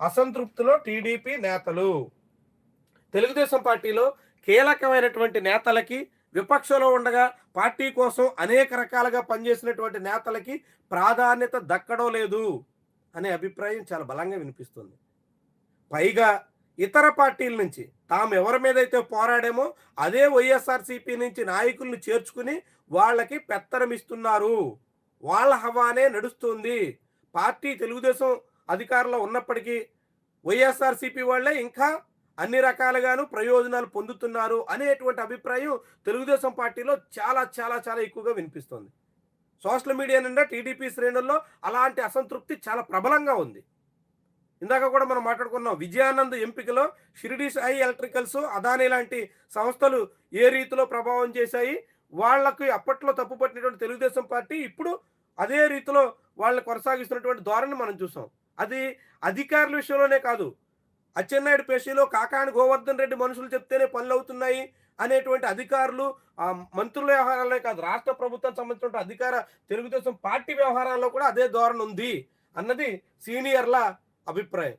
అసంతృప్తిలో TDP నేతలు. తెలుగుదేశం పార్టీలో కీలకమైనటువంటి నేతలకి విపక్షంలో ఉండగా పార్టీ కోసం అనేక రకాలుగా పనిచేసినటువంటి నేతలకి ప్రాధాన్యత దక్కడం లేదు అనే అభిప్రాయం చాలా బలంగా వినిపిస్తుంది. పైగా ఇతర పార్టీల నుంచి తాము ఎవరి మీద అయితే పోరాడామో అదే వైఎస్ఆర్సీపీ నుంచి నాయకులను చేర్చుకుని వాళ్ళకి పెత్తనమిస్తున్నారు. వాళ్ళ హవానే నడుస్తుంది. పార్టీ తెలుగుదేశం అధికారంలో ఉన్నప్పటికీ వైఎస్ఆర్సీపీ వాళ్ళే ఇంకా అన్ని రకాలుగాను ప్రయోజనాలు పొందుతున్నారు అనేటువంటి అభిప్రాయం తెలుగుదేశం పార్టీలో చాలా చాలా చాలా ఎక్కువగా వినిపిస్తుంది. సోషల్ మీడియా నిండా టీడీపీ శ్రేణుల్లో అలాంటి అసంతృప్తి చాలా ప్రబలంగా ఉంది. ఇందాక కూడా మనం మాట్లాడుకున్నాం విజయానంద్ ఎంపికలో షిరిడి సాయి ఎలక్ట్రికల్స్ అదానీ లాంటి సంస్థలు ఏ రీతిలో ప్రభావం చేశాయి వాళ్ళకు అప్పట్లో తప్పుపట్టినటువంటి తెలుగుదేశం పార్టీ ఇప్పుడు అదే రీతిలో వాళ్ళు కొనసాగిస్తున్నటువంటి ధోరణి మనం చూసాం. అది అధికారుల విషయంలోనే కాదు. అచ్చెన్నాయుడు పేషీలో కాకాని గోవర్ధన్ రెడ్డి మనుషులు చెప్తేనే పనులు అవుతున్నాయి అనేటువంటి అధికారులు మంత్రుల వ్యవహారాలే కాదు రాష్ట్ర ప్రభుత్వం సంబంధించిన అధికార తెలుగుదేశం పార్టీ వ్యవహారాల్లో కూడా అదే ధోరణి ఉంది అన్నది సీనియర్ల అభిప్రాయం.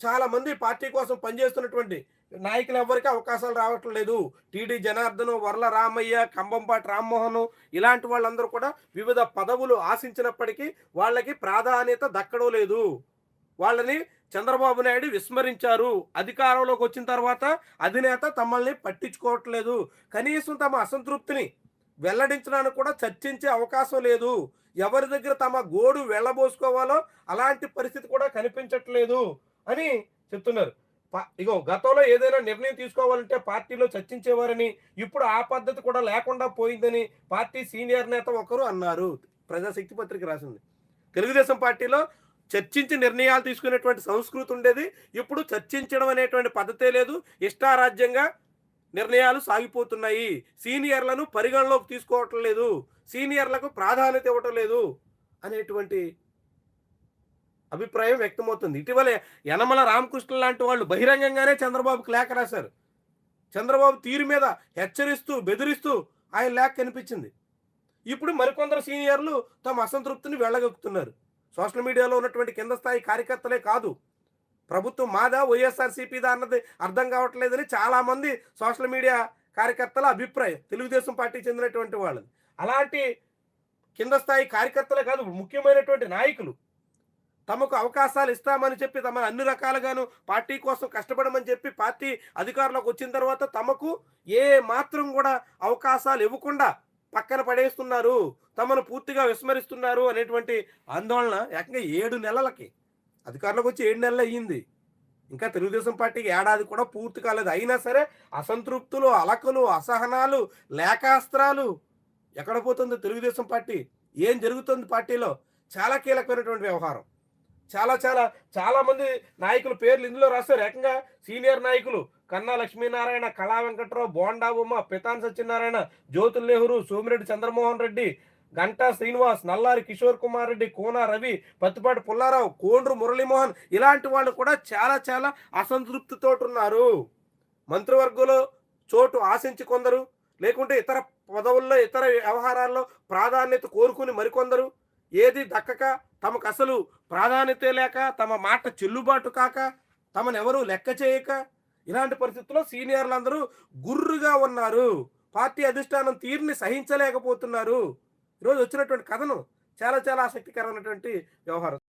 చాలామంది పార్టీ కోసం పనిచేస్తున్నటువంటి నాయకులు ఎవరికి అవకాశాలు రావట్లేదు టీడీ జనార్దన్ వర్ల రామయ్య కంబంపాటి రామ్మోహన్ ఇలాంటి వాళ్ళందరూ కూడా వివిధ పదవులు ఆశించినప్పటికీ వాళ్ళకి ప్రాధాన్యత దక్కడం లేదు. వాళ్ళని చంద్రబాబు నాయుడు విస్మరించారు. అధికారంలోకి వచ్చిన తర్వాత అధినేత తమల్ని పట్టించుకోవట్లేదు కనీసం తమ అసంతృప్తిని వెల్లడించడానికి కూడా చర్చించే అవకాశం లేదు. ఎవరి దగ్గర తమ గోడు వెళ్ళబోసుకోవాలో అలాంటి పరిస్థితి కూడా కనిపించట్లేదు అని చెప్తున్నారు. ఇగో గతంలో ఏదైనా నిర్ణయం తీసుకోవాలంటే పార్టీలో చర్చించేవారని ఇప్పుడు ఆ పద్ధతి కూడా లేకుండా పోయిందని పార్టీ సీనియర్ నేత ఒకరు అన్నారు. ప్రజాశక్తి పత్రిక రాసింది. తెలుగుదేశం పార్టీలో చర్చించి నిర్ణయాలు తీసుకునేటువంటి సంస్కృతి ఉండేది. ఇప్పుడు చర్చించడం అనేటువంటి పద్ధతే లేదు. ఇష్టారాజ్యంగా నిర్ణయాలు సాగిపోతున్నాయి. సీనియర్లను పరిగణలోకి తీసుకోవటం లేదు. సీనియర్లకు ప్రాధాన్యత ఇవ్వటం లేదు అనేటువంటి అభిప్రాయం వ్యక్తమవుతుంది. ఇటీవలే యనమల రామకృష్ణ లాంటి వాళ్ళు బహిరంగంగానే చంద్రబాబుకి లేఖ రాశారు. చంద్రబాబు తీరు మీద హెచ్చరిస్తూ బెదిరిస్తూ ఆయన లేఖ కనిపించింది. ఇప్పుడు మరికొందరు సీనియర్లు తమ అసంతృప్తిని వెళ్ళగక్కుతున్నారు సోషల్ మీడియాలో ఉన్నటువంటి కింద స్థాయి కార్యకర్తలే కాదు. ప్రభుత్వం మాదా వైఎస్ఆర్సీపీదా అన్నది అర్థం కావట్లేదని చాలామంది సోషల్ మీడియా కార్యకర్తల అభిప్రాయం. తెలుగుదేశం పార్టీ చెందినటువంటి వాళ్ళది. అలాంటి కింద స్థాయి కార్యకర్తలే కాదు ముఖ్యమైనటువంటి నాయకులు. తమకు అవకాశాలు ఇస్తామని చెప్పి తమ అన్ని రకాలుగాను పార్టీ కోసం కష్టపడమని చెప్పి పార్టీ అధికారంలోకి వచ్చిన తర్వాత తమకు ఏ మాత్రం కూడా అవకాశాలు ఇవ్వకుండా పక్కన పడేస్తున్నారు తమను పూర్తిగా విస్మరిస్తున్నారు అనేటువంటి ఆందోళన ఏకంగా ఏడు నెలలకి. అధికారంలోకి వచ్చి ఏడు నెలలు అయ్యింది. ఇంకా తెలుగుదేశం పార్టీకి ఏడాది కూడా పూర్తి కాలేదు. అయినా సరే అసంతృప్తులు అలకలు అసహనాలు లేఖాస్త్రాలు ఎక్కడ పోతుంది తెలుగుదేశం పార్టీ? ఏం జరుగుతుంది పార్టీలో? చాలా కీలకమైనటువంటి వ్యవహారం. చాలా చాలా చాలా మంది నాయకుల పేర్లు ఇందులో రాస్తారు ఏకంగా సీనియర్ నాయకులు కన్నా లక్ష్మీనారాయణ కళా వెంకట్రావు బోండా ఉమ్మ పితాన్ సత్యనారాయణ జ్యోతుల్ నెహ్రూ సోమిరెడ్డి చంద్రమోహన్ రెడ్డి గంటా శ్రీనివాస్ నల్లారి కిషోర్ కుమార్ రెడ్డి కోన రవి పత్తిపాటి పుల్లారావు కోండ్రు మురళీమోహన్ ఇలాంటి వాళ్ళు కూడా చాలా చాలా అసంతృప్తితో ఉన్నారు మంత్రివర్గంలో చోటు ఆశించి కొందరు లేకుంటే ఇతర పదవుల్లో ఇతర వ్యవహారాల్లో ప్రాధాన్యత కోరుకుని మరికొందరు. ఏది దక్కక తమకు అసలు ప్రాధాన్యత లేక తమ మాట చెల్లుబాటు కాక తమను ఎవరు లెక్క చేయక ఇలాంటి పరిస్థితుల్లో సీనియర్లందరూ గుర్రుగా ఉన్నారు. పార్టీ అధిష్టానం తీరుని సహించలేకపోతున్నారు. ఈరోజు వచ్చినటువంటి కథను చాలా చాలా ఆసక్తికరమైనటువంటి వ్యవహారం.